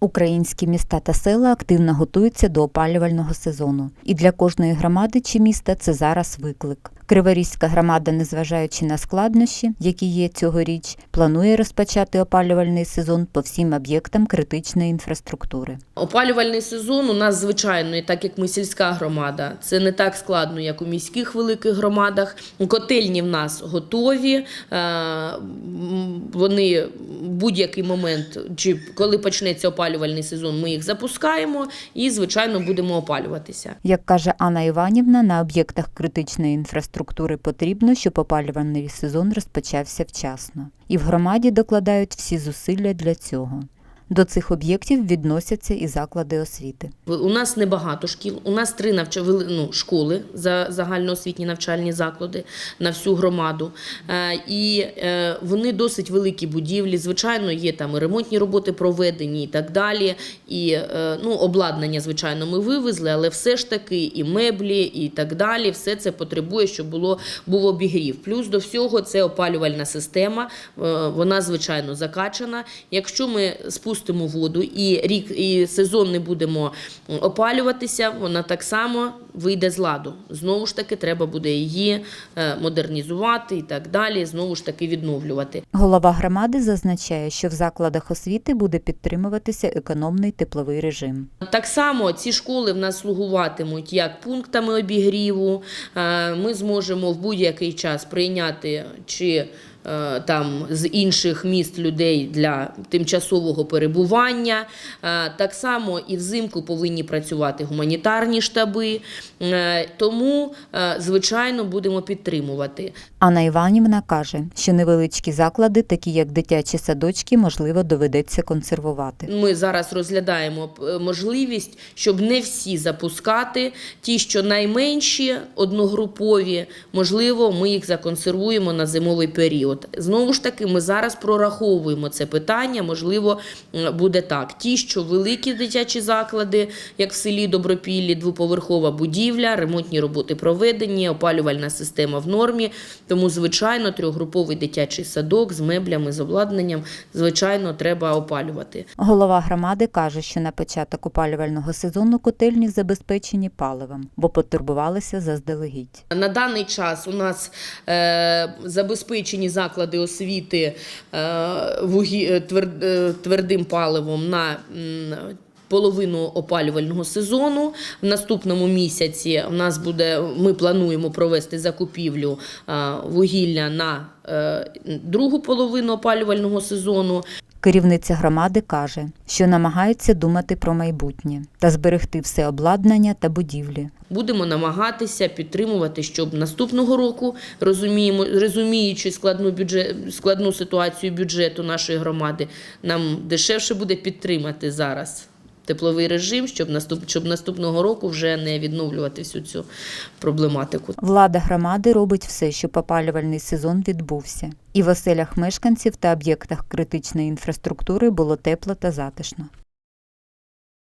Українські міста та села активно готуються до опалювального сезону. І для кожної громади чи міста це зараз виклик. Криворізька громада, незважаючи на складнощі, які є цьогоріч, планує розпочати опалювальний сезон по всім об'єктам критичної інфраструктури. Опалювальний сезон у нас звичайно, так як ми сільська громада, це не так складно, як у міських великих громадах. Котельні в нас готові. е, Вони будь-який момент, чи коли почнеться опалювальний сезон, ми їх запускаємо і, звичайно, будемо опалюватися. Як каже Анна Іванівна, на об'єктах критичної інфраструктури потрібно, щоб опалювальний сезон розпочався вчасно. І в громаді докладають всі зусилля для цього. До цих об'єктів відносяться і заклади освіти. У нас небагато шкіл. У нас три навч... ну, школи за загальноосвітні навчальні заклади на всю громаду. Е, І е, вони досить великі будівлі. Звичайно, є там і ремонтні роботи проведені і так далі. І е, ну, обладнання, звичайно, ми вивезли, але все ж таки і меблі, і так далі. Все це потребує, щоб було був обігрів. Плюс до всього це опалювальна система. Вона звичайно закачана. Якщо ми спустимо воду і рік і сезон не будемо опалюватися, вона так само вийде з ладу. Знову ж таки, треба буде її е, модернізувати і так далі. Знову ж таки відновлювати. Голова громади зазначає, що в закладах освіти буде підтримуватися економний тепловий режим. Так само ці школи в нас слугуватимуть як пунктами обігріву. Е, Ми зможемо в будь-який час прийняти чи там з інших міст людей для тимчасового перебування. Е, Так само і взимку повинні працювати гуманітарні штаби. Е, Тому, е, звичайно, будемо підтримувати. Анна Іванівна каже, що невеличкі заклади, такі як дитячі садочки, можливо, доведеться консервувати. Ми зараз розглядаємо е, можливість, щоб не всі запускати. Ті, що найменші, одногрупові, можливо, ми їх законсервуємо на зимовий період. Знову ж таки, ми зараз прораховуємо це питання. Можливо, буде так. Ті, що великі дитячі заклади, як в селі Добропіллі, двоповерхова будівля, ремонтні роботи проведені, опалювальна система в нормі. Тому, звичайно, трьохгруповий дитячий садок з меблями, з обладнанням, звичайно, треба опалювати. Голова громади каже, що на початок опалювального сезону котельні забезпечені паливом, бо потурбувалися заздалегідь. На даний час у нас е, забезпечені заклади освіти е, е, е, твердим паливом на половину опалювального сезону. В наступному місяці у нас буде, ми плануємо провести закупівлю вугілля на другу половину опалювального сезону. Керівниця громади каже, що намагається думати про майбутнє та зберегти все обладнання та будівлі. Будемо намагатися підтримувати, щоб наступного року, розуміємо, розуміючи складну бюджет, складну ситуацію бюджету нашої громади, нам дешевше буде підтримати зараз тепловий режим, щоб наступ, щоб наступного року вже не відновлювати всю цю проблематику. Влада громади робить все, щоб опалювальний сезон відбувся, і в оселях мешканців та об'єктах критичної інфраструктури було тепло та затишно.